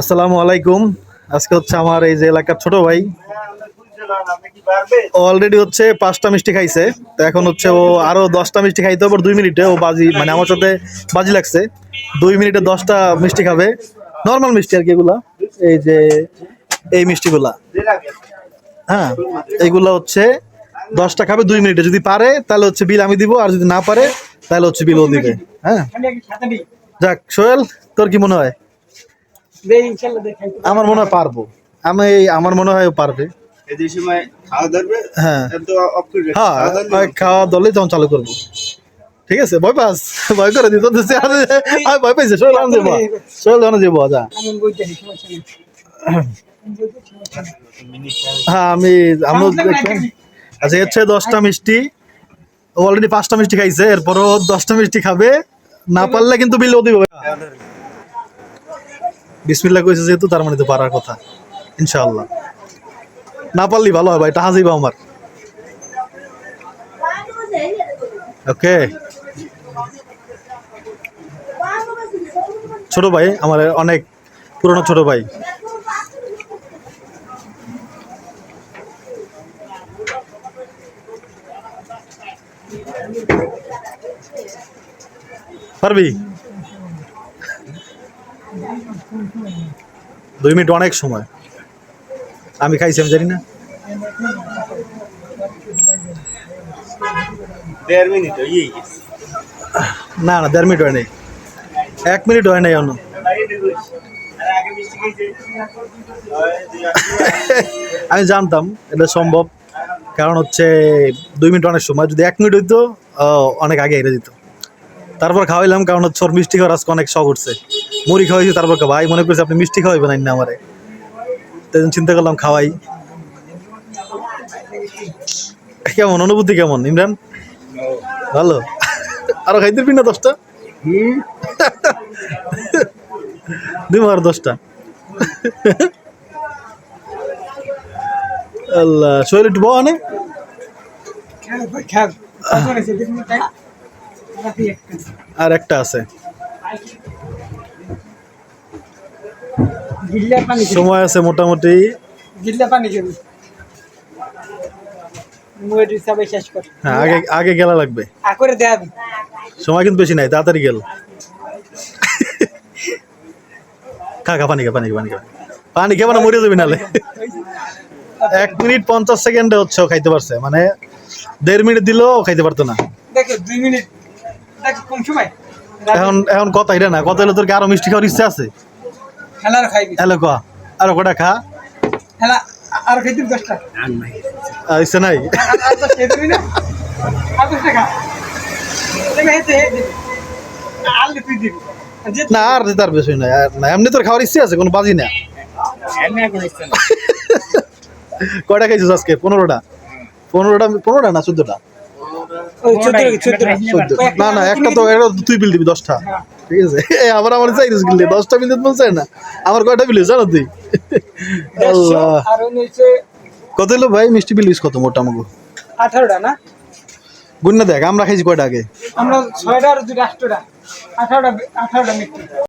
আসসালামু আলাইকুম। আজকে হচ্ছে আমার এই যে এলাকার ছোট ভাই। অলরেডি হচ্ছে পাঁচটা মিষ্টি খাইছে। তো এখন হচ্ছে ও আরও দশটা মিষ্টি খাইতে হবে, দুই মিনিটে। ও বাজি মানে আমার সাথে বাজি লাগছে। দুই মিনিটে দশটা মিষ্টি খাবে। নর্মাল মিষ্টি আর কি এগুলা। এই যে এই মিষ্টিগুলা। হ্যাঁ এইগুলা হচ্ছে দশটা খাবে দুই মিনিটে। যদি পারে, তাহলে হচ্ছে বিল আমি দিব। আর যদি না পারে, তাহলে হচ্ছে বিল ও দিবে। হ্যাঁ। যাক, সোহেল, তোর কি মনে হয়? আমার মনে হয় পারব। আমি আমার মনে হয় পারবে। এই যে সময় খাওয়া ধরবে হ্যাঁ। হ্যাঁ খাওয়া ধরবে। দলে তখন চালু করব। ঠিক আছে ভয় পাস ভয় করে দিত আমি ভয় পাইছে সোহেল আনো যাব। সোহেল আনো যাব যা হ্যাঁ আমি আচ্ছা হচ্ছে দশটা মিষ্টি। অলরেডি পাঁচটা মিষ্টি খাইছে এরপরও দশটা মিষ্টি খাবে। না পারলে কিন্তু বিল ও দিব। বিসমিল্লা কইছে যেহেতু, তার মানে তো পারার কথা। ইনশাআল্লাহ। না পারলি ভালো হয় ভাই টাহা যাইবা আমার। ওকে। ছোট ভাই, আমার অনেক পুরনো ছোট ভাই। পারবি? দুই মিনিট অনেক সময়। আমি খাইছি আমি জানি না। দেড় মিনিট না না দেড় মিনিট হয় নাই। এক মিনিট হয় নাই অন্য আমি জানতাম এটা সম্ভব। কারণ হচ্ছে দুই মিনিট অনেক সময়। যদি এক মিনিট হইতো অনেক আগে হেরে দিত তারপর খাওয়াইলাম, কারণ হচ্ছে ওর মিষ্টি খাওয়ার আজকে অনেক শখ উঠছে। মুড়ি খাওয়াইছি, তারপর ভাই মনে করছে আপনি মিষ্টি খাওয়াইবেন না আমারে। তাই চিন্তা করলাম খাওয়াই। কেমন, অনুভূতি কেমন, ইমরান? ভালো? আরও খাইতে পারবি না দশটা? দিব আর দশটা। আল্লাহ, শরীর একটু বনে আর একটা আছে। সময় আছে মোটামুটি। হ্যাঁ আগে আগে গেলা লাগবে। সময় কিন্তু বেশি নাই তাড়াতাড়ি গেল। খা খা পানি খা পানি পানি খা। পানি খেয়ে মানে মরে যাবি নালে। এক মিনিট পঞ্চাশ সেকেন্ডে হচ্ছে খাইতে পারছে। মানে দেড় মিনিট দিলেও খাইতে পারতো না। দেখো দুই মিনিট এখন এখন কথা এটা না কথা হলো তোর কি আরও মিষ্টি খাওয়ার ইচ্ছা আছে? হ্যালো ক আরও কটা খা। আর দশটা। ইচ্ছা নাই? না? আর না তার বেশি নাই আর না এমনি তোর খাওয়ার ইচ্ছে আছে কোনো বাজি না? কয়টা খাইছিস আজকে? পনেরোটা? পনেরোটা পনেরোটা না চোদ্দটা? না না একটা তো একটা তুই বিল দিবি দশটা। ঠিক আছে? আবার আমার গিলে দশটা বিল দিতে বলছে না? আমার কয়টা বিল জানো তুই? আল্লাহ। কত হলো ভাই? মিষ্টি বিল কত মোটা আমাকে আঠারোটা না? গুণ দেখ আমরা খাইছি কয়টা আগে? আমরা ছয়টা আর দুটো আটটা। আঠারোটা আঠারোটা মিষ্টি।